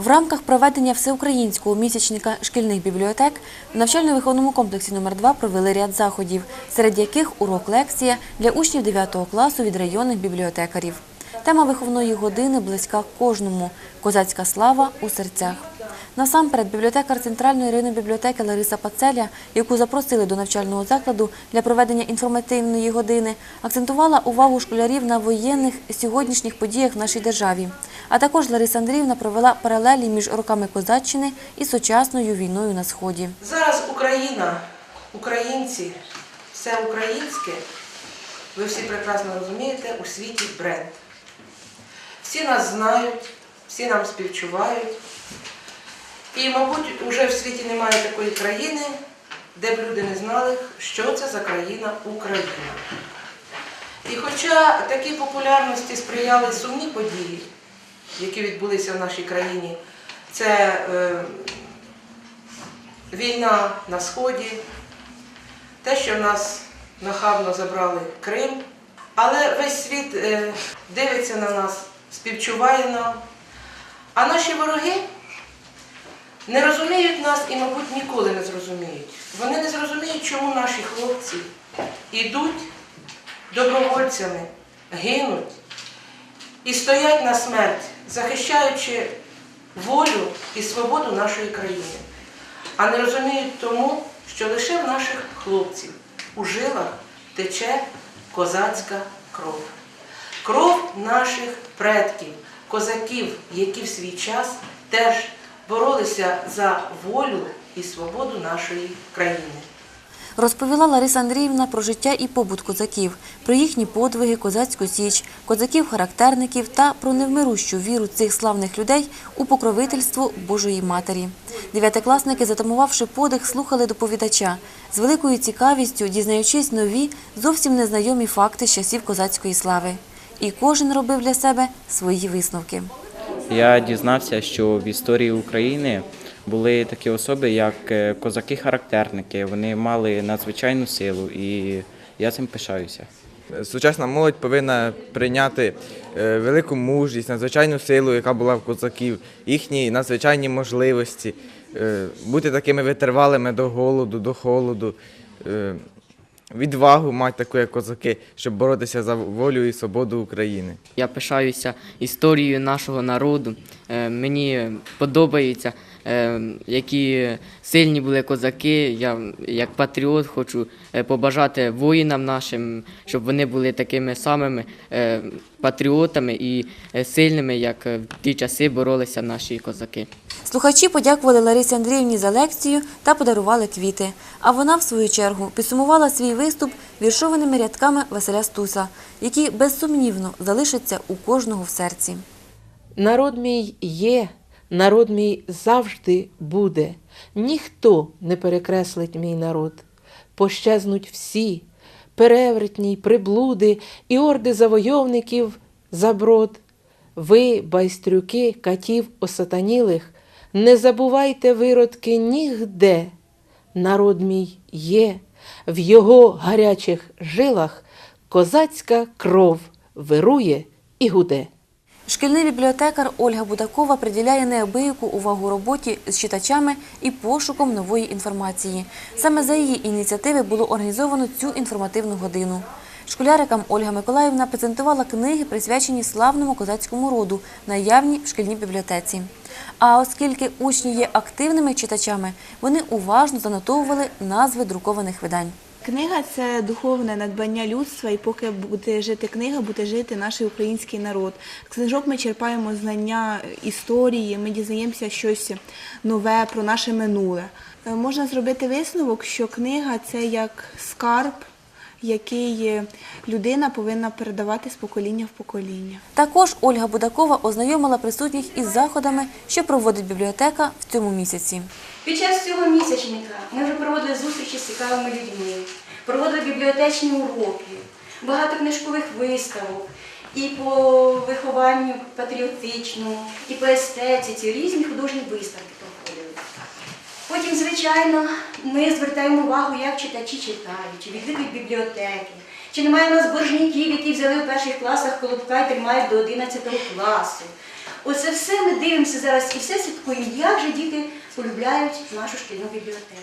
В рамках проведення всеукраїнського місячника шкільних бібліотек в навчально-виховному комплексі номер 2 провели ряд заходів, серед яких урок лекція для учнів 9 класу від районних бібліотекарів. Тема виховної години близька кожному козацька слава у серцях. Насамперед, бібліотекар Центральної районної бібліотеки Лариса Пацеля, яку запросили до навчального закладу для проведення інформативної години, акцентувала увагу школярів на воєнних сьогоднішніх подіях в нашій державі. А також Лариса Андріївна провела паралелі між роками козаччини і сучасною війною на сході. Зараз Україна, українці, все українське, ви всі прекрасно розумієте, у світі бренд. Всі нас знають, всі нам співчувають. І, мабуть, вже в світі немає такої країни, де б люди не знали, що це за країна Україна. І хоча такій популярності сприяли сумні події, які відбулися в нашій країні, це е, війна на Сході, те, що в нас нахабно забрали Крим, але весь світ е, дивиться на нас, співчуває нам. А наші вороги не розуміють нас і, мабуть, ніколи не зрозуміють. Вони не зрозуміють, чому наші хлопці йдуть добровольцями, гинуть і стоять на смерть, захищаючи волю і свободу нашої країни. А не розуміють тому, що лише в наших хлопців у жилах тече козацька кров. Кров наших предків, козаків, які в свій час теж боролися за волю і свободу нашої країни. Розповіла Лариса Андріївна про життя і побут козаків, про їхні подвиги, козацьку січ, козаків-характерників та про невмирущу віру цих славних людей у покровительство Божої Матері. Дев'ятикласники, затамувавши подих, слухали доповідача з великою цікавістю, дізнаючись нові, зовсім незнайомі факти з часів козацької слави. І кожен робив для себе свої висновки. Я дізнався, що в історії України були такі особи, як е, козаки-характерники. Вони мали надзвичайну силу, і я цим пишаюся. Сучасна молодь повинна прийняти е, велику мужність, надзвичайну силу, яка була в козаків, їхні надзвичайні можливості, е, бути такими витривалими до голоду, до холоду, відвагу мати таку, як козаки, щоб боротися за волю і свободу України. Я пишаюся історією нашого народу. Е, Мені подобається, е, які сильні були козаки. Я як патріот хочу е, побажати воїнам нашим, щоб вони були такими самими патріотами і сильними, як в ті часи боролися наші козаки. Слухачі подякували Ларисі Андріївні за лекцію та подарували квіти. А вона, в свою чергу, підсумувала свій виступ віршованими рядками Василя Стуса, які безсумнівно залишаться у кожного в серці. Народ мій є, народ мій завжди буде. Ніхто не перекреслить мій народ. Пощезнуть всі перевертні приблуди і орди завойовників заброд. Ви, байстрюки, катів осатанілих, не забувайте виродки нігде. Народ мій є, в його гарячих жилах козацька кров вирує і гуде. Шкільний бібліотекар Ольга Будакова приділяє неабияку увагу роботі з читачами і пошуком нової інформації. Саме за її ініціативи було організовано цю інформативну годину. Школярикам Ольга Миколаївна презентувала книги, присвячені славному козацькому роду, наявні в шкільній бібліотеці. А оскільки учні є активними читачами, вони уважно занотовували назви друкованих видань. Книга це духовне надбання людства, і поки буде жити книга, буде жити наш український народ. З книжок ми черпаємо знання історії, ми дізнаємося щось нове про наше минуле. Е, Можна зробити висновок, що книга це як скарб, який людина повинна передавати з покоління в покоління. Також Ольга Будакова ознайомила присутніх із заходами, що проводить бібліотека в цьому місяці. Під час цього місячника ми вже проводили зустрічі з цікавими людьми, проводили бібліотечні уроки, багато книжкових виставок і по вихованню патріотичному, і по естетиці, різні художні виставки. Потім, звичайно, ми звертаємо увагу, як читачі читають, чи відвідують бібліотеки, чи немає у нас боржників, які взяли в перших класах колобка і тримають до 11 класу. Оце все ми дивимося зараз і все слідкуємо, як же діти полюбляють нашу шкільну бібліотеку.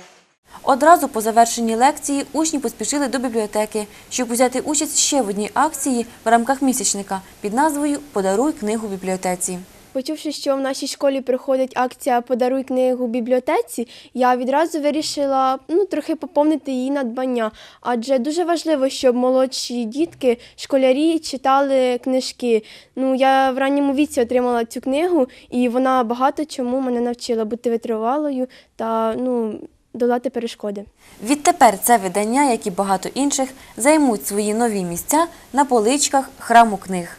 Одразу по завершенні лекції учні поспішили до бібліотеки, щоб взяти участь ще в одній акції в рамках місячника під назвою Подаруй книгу бібліотеці. Почувши, що в нашій школі проходить акція Подаруй книгу в бібліотеці, я відразу вирішила ну, трохи поповнити її надбання. Адже дуже важливо, щоб молодші дітки, школярі читали книжки. Ну, я в ранньому віці отримала цю книгу, і вона багато чому мене навчила бути витривалою та ну, долати перешкоди. Відтепер це видання, як і багато інших, займуть свої нові місця на поличках храму книг.